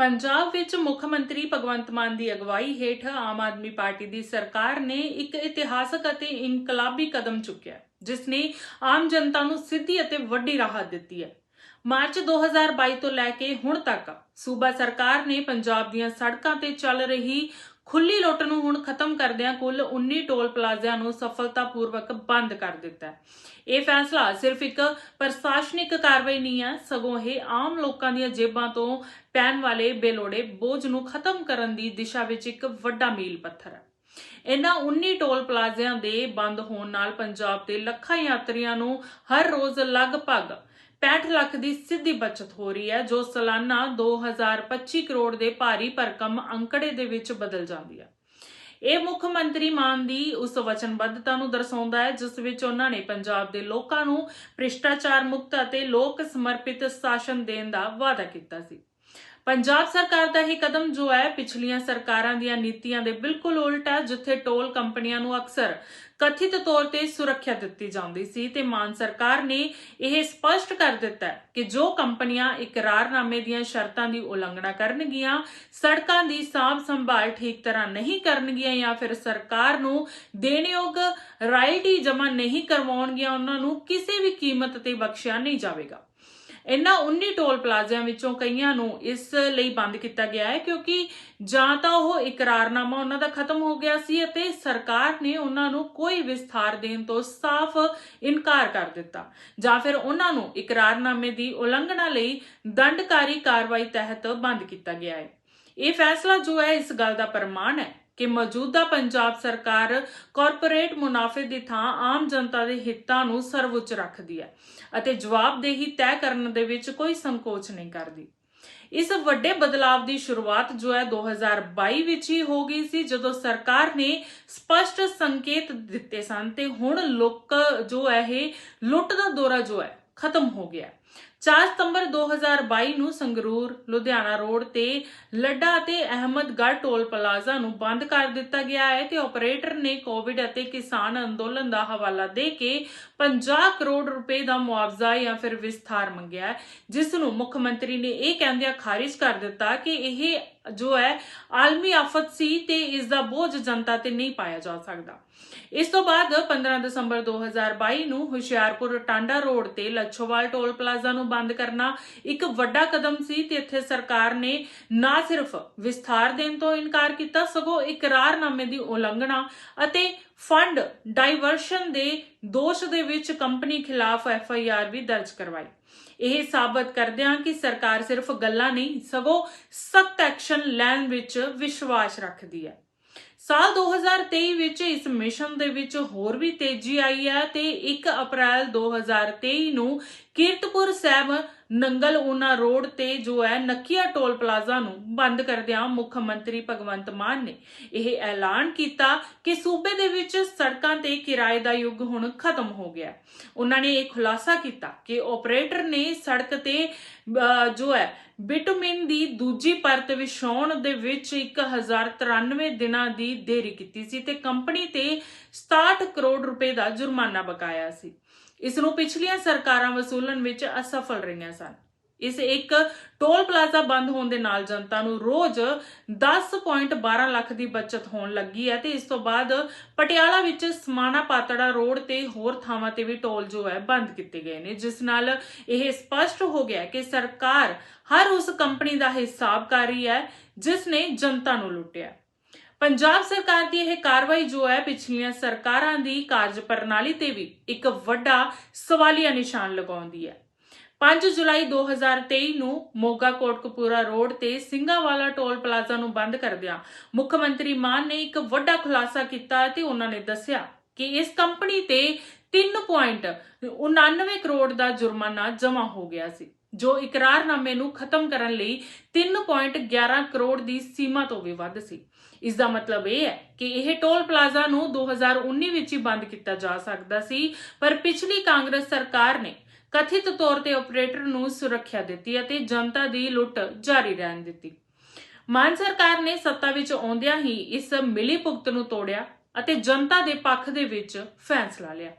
ਪੰਜਾਬ ਵਿੱਚ ਮੁੱਖ ਮੰਤਰੀ ਭਗਵੰਤ ਮਾਨ ਦੀ ਅਗਵਾਈ ਹੇਠ ਆਮ ਆਦਮੀ ਪਾਰਟੀ ਦੀ ਸਰਕਾਰ ਨੇ ਇੱਕ ਇਤਿਹਾਸਕ ਅਤੇ ਇਨਕਲਾਬੀ ਕਦਮ ਚੁੱਕਿਆ ਹੈ, ਜਿਸ ਨੇ ਆਮ ਜਨਤਾ ਨੂੰ ਸਿੱਧੀ ਅਤੇ ਵੱਡੀ ਰਾਹਤ ਦਿੱਤੀ ਹੈ। ਮਾਰਚ 2022 ਤੋਂ ਲੈ ਕੇ ਹੁਣ ਤੱਕ ਸੂਬਾ ਸਰਕਾਰ ਨੇ ਪੰਜਾਬ ਦੀਆਂ ਸੜਕਾਂ ਤੇ ਚੱਲ ਰਹੀ ਖੁੱਲੀ ਲੁੱਟ ਨੂੰ ਹੁਣ ਖਤਮ ਕਰਦਿਆਂ ਕੁੱਲ 19 ਟੋਲ ਪਲਾਜ਼ਿਆਂ ਨੂੰ ਸਫਲਤਾਪੂਰਵਕ ਬੰਦ ਕਰ ਦਿੱਤਾ ਇਹ ਫੈਸਲਾ ਸਿਰਫ ਇੱਕ ਪ੍ਰਸ਼ਾਸਨਿਕ ਕਾਰਵਾਈ ਨਹੀਂ ਹੈ, ਸਗੋਂ ਇਹ ਆਮ ਲੋਕਾਂ ਦੀਆਂ ਜੇਬਾਂ ਤੋਂ ਪੈਣ ਵਾਲੇ ਬੇਲੋੜੇ ਬੋਝ ਨੂੰ ਖਤਮ ਕਰਨ ਦੀ ਦਿਸ਼ਾ ਵਿੱਚ ਇੱਕ ਵੱਡਾ ਮੀਲ ਪੱਥਰ ਹੈ। ਇਹਨਾਂ 19 ਟੋਲ ਪਲਾਜ਼ਿਆਂ ਦੇ ਬੰਦ ਹੋਣ ਨਾਲ ਪੰਜਾਬ ਦੇ ਲੱਖਾਂ ਯਾਤਰੀਆਂ ਨੂੰ ਹਰ ਰੋਜ਼ ਲਗਭਗ 65 ਲੱਖ ਦੀ ਸਿੱਧੀ ਬਚਤ ਹੋ ਰਹੀ ਹੈ, ਜੋ ਸਾਲਾਨਾ 2025 ਕਰੋੜ ਦੇ ਭਾਰੀ ਭਰਕਮ ਅੰਕੜੇ ਦੇ ਵਿੱਚ ਬਦਲ ਜਾਂਦੀ ਹੈ। ਇਹ ਮੁੱਖ ਮੰਤਰੀ ਮਾਨ ਦੀ ਉਸ ਵਚਨਬੱਧਤਾ ਨੂੰ ਦਰਸਾਉਂਦਾ ਹੈ, ਜਿਸ ਵਿੱਚ ਉਹਨਾਂ ਨੇ ਪੰਜਾਬ ਦੇ ਲੋਕਾਂ ਨੂੰ ਭ੍ਰਿਸ਼ਟਾਚਾਰ ਮੁਕਤ ਅਤੇ ਲੋਕ ਸਮਰਪਿਤ ਸ਼ਾਸਨ ਦੇਣ ਦਾ ਵਾਅਦਾ ਕੀਤਾ ਸੀ। ਪੰਜਾਬ ਸਰਕਾਰ ਦਾ ਇਹ ਕਦਮ ਜੋ ਹੈ, ਪਿਛਲੀਆਂ ਸਰਕਾਰਾਂ ਦੀਆਂ ਨੀਤੀਆਂ ਦੇ ਬਿਲਕੁਲ ਉਲਟ ਹੈ, ਜਿੱਥੇ ਟੋਲ ਕੰਪਨੀਆਂ ਨੂੰ ਅਕਸਰ ਕਥਿਤ ਤੌਰ ਤੇ ਸੁਰੱਖਿਆ ਦਿੱਤੀ ਜਾਂਦੀ ਸੀ ਤੇ ਮਾਨ ਸਰਕਾਰ ਨੇ ਇਹ ਸਪਸ਼ਟ ਕਰ ਦਿੱਤਾ ਕਿ ਜੋ ਕੰਪਨੀਆਂ ਇਕਰਾਰਨਾਮੇ ਦੀਆਂ ਸ਼ਰਤਾਂ ਦੀ ਉਲੰਘਣਾ ਕਰਨਗੀਆਂ, ਸੜਕਾਂ ਦੀ ਸਾਂਭ ਸੰਭਾਲ ਠੀਕ ਤਰ੍ਹਾਂ ਨਹੀਂ ਕਰਨਗੀਆਂ ਜਾਂ ਫਿਰ ਸਰਕਾਰ ਨੂੰ ਦੇਣਯੋਗ ਰਾਇਲਟੀ ਜਮ੍ਹਾਂ ਨਹੀਂ ਕਰਵਾਉਣਗੀਆਂ, ਉਹਨਾਂ ਨੂੰ ਕਿਸੇ ਵੀ ਕੀਮਤ ਤੇ ਬਖਸ਼ਿਆ ਨਹੀਂ ਜਾਵੇਗਾ। ਇਨ੍ਹਾਂ 19 ਟੋਲ ਪਲਾਜ਼ਿਆਂ ਵਿੱਚੋਂ ਕਈਆਂ ਨੂੰ ਇਸ ਲਈ ਬੰਦ ਕੀਤਾ ਗਿਆ ਹੈ ਕਿਉਂਕਿ ਜਾਂ ਤਾਂ ਉਹ ਇਕਰਾਰਨਾਮਾ ਉਹਨਾਂ ਦਾ ਖਤਮ ਹੋ ਗਿਆ ਸੀ ਅਤੇ ਸਰਕਾਰ ਨੇ ਉਹਨਾਂ ਨੂੰ ਕੋਈ ਵਿਸਥਾਰ ਦੇਣ ਤੋਂ ਸਾਫ਼ ਇਨਕਾਰ ਕਰ ਦਿੱਤਾ। ਜਾਂ ਫਿਰ ਉਹਨਾਂ ਨੂੰ ਇਕਰਾਰਨਾਮੇ ਦੀ ਉਲੰਘਣਾ ਲਈ ਦੰਡਕਾਰੀ ਕਾਰਵਾਈ ਤਹਿਤ ਬੰਦ ਕੀਤਾ ਗਿਆ ਹੈ। ਇਹ ਫੈਸਲਾ ਜੋ ਹੈ ਇਸ ਗੱਲ ਦਾ ਪ੍ਰਮਾਣ ਹੈ ਕਿ ਮੌਜੂਦਾ ਪੰਜਾਬ ਸਰਕਾਰ ਕਾਰਪੋਰੇਟ ਮੁਨਾਫੇ ਦੀ ਥਾਂ ਆਮ ਜਨਤਾ ਦੇ ਹਿੱਤਾਂ ਨੂੰ ਸਰਵਉੱਚ ਰੱਖਦੀ ਹੈ ਅਤੇ ਜਵਾਬਦੇਹੀ ਤੈਅ ਕਰਨ ਦੇ ਵਿੱਚ ਕੋਈ ਸੰਕੋਚ ਨਹੀਂ ਕਰਦੀ। ਇਸ ਵੱਡੇ ਬਦਲਾਵ ਦੀ ਸ਼ੁਰੂਆਤ ਜੋ ਹੈ 2022 ਵਿੱਚ ਹੀ ਹੋ ਗਈ ਸੀ, ਜਦੋਂ ਸਰਕਾਰ ਨੇ ਸਪਸ਼ਟ ਸੰਕੇਤ ਦਿੱਤੇ ਸਨ ਤੇ ਹੁਣ ਲੋਕ ਜੋ ਹੈ ਇਹ ਲੁੱਟ ਦਾ ਦੌਰਾ ਜੋ ਹੈ ਖਤਮ ਹੋ ਗਿਆ 4 ਸਤੰਬਰ 2022 ਨੂੰ ਸੰਗਰੂਰ ਲੁਧਿਆਣਾ ਰੋਡ ਤੇ ਲੱਡਾ ਅਤੇ ਅਹਿਮਦਗੜ੍ਹ ਟੋਲ ਪਲਾਜ਼ਾ ਨੂੰ ਬੰਦ ਕਰ ਦਿੱਤਾ ਗਿਆ ਹੈ ਤੇ ਆਪਰੇਟਰ ਨੇ ਕੋਵਿਡ ਅਤੇ ਕਿਸਾਨ ਅੰਦੋਲਨ ਦਾ ਹਵਾਲਾ ਦੇ ਕੇ 50 ਕਰੋੜ ਰੁਪਏ ਦਾ ਮੁਆਵਜ਼ਾ ਜਾਂ ਫਿਰ ਵਿਸਥਾਰ ਮੰਗਿਆ ਹੈ, ਜਿਸ ਨੂੰ ਮੁੱਖ ਮੰਤਰੀ ਨੇ ਇਹ ਕਹਿੰਦਿਆਂ ਖਾਰਿਜ ਕਰ ਦਿੱਤਾ ਕਿ ਇਹ ਜੋ ਹੈ ਆਲਮੀ ਆਫਤ ਸੀ ਤੇ ਇਸ ਦਾ ਬੋਝ ਜਨਤਾ ਤੇ ਨਹੀਂ ਪਾਇਆ ਜਾ ਸਕਦਾ। ਇਸ ਤੋਂ ਬਾਅਦ 15 ਦਸੰਬਰ 2022 ਨੂੰ ਹੁਸ਼ਿਆਰਪੁਰ ਟਾਂਡਾ ਰੋਡ ਤੇ ਲੱਛੋਵਾਲ ਟੋਲ ਪਲਾਜ਼ਾ ਨੂੰ ਬੰਦ ਕਰਨਾ ਇੱਕ ਵੱਡਾ ਕਦਮ ਸੀ ਤੇ ਇੱਥੇ ਸਰਕਾਰ ਨੇ ਨਾ ਸਿਰਫ ਵਿਸਥਾਰ ਦੇਣ ਤੋਂ ਇਨਕਾਰ ਕੀਤਾ, ਸਗੋਂ ਇਕਰਾਰਨਾਮੇ ਦੀ ਉਲੰਘਣਾ ਅਤੇ ਫੰਡ ਡਾਈਵਰਸ਼ਨ ਦੇ ਦੋਸ਼ ਦੇ ਵਿੱਚ ਕੰਪਨੀ ਖਿਲਾਫ ਐਫ ਆਈ ਆਰ ਵੀ ਦਰਜ ਕਰਵਾਈ। ਇਹ ਸਾਬਤ ਕਰਦਿਆਂ ਕਿ ਸਰਕਾਰ ਸਿਰਫ ਗੱਲਾਂ ਨਹੀਂ, ਸਗੋਂ ਸਖਤ ਐਕਸ਼ਨ ਲੈਣ ਵਿੱਚ ਵਿਸ਼ਵਾਸ ਰੱਖਦੀ ਹੈ। ਸਾਲ 2023 ਵਿੱਚ ਇਸ ਮਿਸ਼ਨ ਦੇ ਵਿੱਚ ਹੋਰ ਵੀ ਤੇਜ਼ੀ ਆਈ ਹੈ ਤੇ 1 ਅਪ੍ਰੈਲ 2023 ਨੂੰ ਕੀਰਤਪੁਰ ਸਾਹਿਬ ਨੰਗਲ ਊਨਾ ਰੋਡ ਤੇ ਜੋ ਹੈ ਨਕੀਆ ਟੋਲ ਪਲਾਜ਼ਾ ਨੂੰ ਬੰਦ ਕਰਦਿਆਂ ਮੁੱਖ ਮੰਤਰੀ ਭਗਵੰਤ ਮਾਨ ਨੇ ਇਹ ਐਲਾਨ ਕੀਤਾ ਕਿ ਸੂਬੇ ਦੇ ਵਿੱਚ ਸੜਕਾਂ ਤੇ ਕਿਰਾਏ ਦਾ ਯੁੱਗ ਹੁਣ ਖਤਮ ਹੋ ਗਿਆ ਉਹਨਾਂ ਨੇ ਇਹ ਖੁਲਾਸਾ ਕੀਤਾ ਕਿ ਆਪਰੇਟਰ ਨੇ ਸੜਕ ਤੇ ਜੋ ਹੈ, ਬਿਟੂਮਿਨ ਦੀ ਦੂਜੀ ਪਰਤ ਵਿਛਾਉਣ ਦੇ ਵਿੱਚ 1093 ਦਿਨਾਂ ਦੀ ਦੇਰੀ ਕੀਤੀ ਸੀ ਤੇ ਕੰਪਨੀ ਤੇ 67 ਕਰੋੜ ਰੁਪਏ ਦਾ ਜੁਰਮਾਨਾ ਬਕਾਇਆ ਸੀ। ਇਸ ਨੂੰ ਪਿਛਲੀਆਂ ਸਰਕਾਰਾਂ ਵਸੂਲਣ ਵਿੱਚ ਅਸਫਲ ਰਹੀਆਂ ਸਨ। ਇਸ ਇੱਕ ਟੋਲ ਪਲਾਜ਼ਾ ਬੰਦ ਹੋਣ ਦੇ ਨਾਲ ਜਨਤਾ ਨੂੰ ਰੋਜ਼ 10.12 ਲੱਖ ਦੀ ਬਚਤ ਹੋਣ ਲੱਗੀ ਹੈ ਤੇ ਇਸ ਤੋਂ ਬਾਅਦ ਪਟਿਆਲਾ ਵਿੱਚ ਸਮਾਣਾ ਪਾਤੜਾ ਰੋਡ ਤੇ ਹੋਰ ਥਾਵਾਂ ਤੇ ਵੀ ਟੋਲ ਜੋ ਹੈ ਬੰਦ ਕੀਤੇ ਗਏ ਨੇ, ਜਿਸ ਨਾਲ ਇਹ ਸਪਸ਼ਟ ਹੋ ਗਿਆ ਕਿ ਸਰਕਾਰ ਹਰ ਉਸ ਕੰਪਨੀ ਦਾ ਹਿਸਾਬ ਕਰ ਰਹੀ ਹੈ, ਜਿਸ ਨੇ ਜਨਤਾ ਨੂੰ ਲੁੱਟਿਆ। ਪੰਜਾਬ ਸਰਕਾਰ ਦੀ ਇਹ ਕਾਰਵਾਈ ਜੋ ਹੈ ਪਿਛਲੀਆਂ ਸਰਕਾਰਾਂ ਦੀ ਕਾਰਜ ਪ੍ਰਣਾਲੀ ਤੇ ਵੀ ਇੱਕ ਵੱਡਾ ਸਵਾਲੀਆ ਨਿਸ਼ਾਨ ਲਗਾਉਂਦੀ ਹੈ। 5 ਜੁਲਾਈ 2023 ਨੂੰ ਮੋਗਾ ਕੋਟਕਪੂਰਾ ਰੋਡ ਤੇ ਸਿੰਘਾਵਾਲਾ ਟੋਲ ਪਲਾਜ਼ਾ ਨੂੰ ਬੰਦ ਕਰਦਿਆਂ ਮੁੱਖ ਮੰਤਰੀ ਮਾਨ ਨੇ ਇੱਕ ਵੱਡਾ ਖੁਲਾਸਾ ਕੀਤਾ ਤੇ ਉਹਨਾਂ ਨੇ ਦੱਸਿਆ ਕਿ ਇਸ ਕੰਪਨੀ ਤੇ 3.99 ਕਰੋੜ ਦਾ ਜੁਰਮਾਨਾ ਜਮ੍ਹਾਂ ਹੋ ਗਿਆ ਸੀ, ਜੋ ਇਕਰਾਰਨਾਮੇ ਨੂੰ ਖਤਮ ਕਰਨ ਲਈ 3.11 ਕਰੋੜ ਦੀ ਸੀਮਾ ਤੋਂ ਵੀ ਵੱਧ ਸੀ। ਇਸ ਦਾ ਮਤਲਬ ਇਹ ਹੈ ਕਿ ਇਹ ਟੋਲ ਪਲਾਜ਼ਾ ਨੂੰ 2019 ਵਿੱਚ ਹੀ ਬੰਦ ਕੀਤਾ ਜਾ ਸਕਦਾ ਸੀ, ਪਰ ਪਿਛਲੀ ਕਾਂਗਰਸ ਸਰਕਾਰ ਨੇ ਕਥਿਤ ਤੌਰ ਤੇ ਆਪਰੇਟਰ ਨੂੰ ਸੁਰੱਖਿਆ ਦਿੱਤੀ ਅਤੇ ਜਨਤਾ ਦੀ ਲੁੱਟ ਜਾਰੀ ਰਹਿਣ ਦਿੱਤੀ। ਮਾਨ ਸਰਕਾਰ ਨੇ ਸੱਤਾ ਵਿੱਚ ਆਉਂਦਿਆਂ ਹੀ ਇਸ ਮਿਲੀ ਭੁਗਤ ਨੂੰ ਤੋੜਿਆ ਅਤੇ ਜਨਤਾ ਦੇ ਪੱਖ ਦੇ ਵਿੱਚ ਫੈਸਲਾ ਲਿਆ।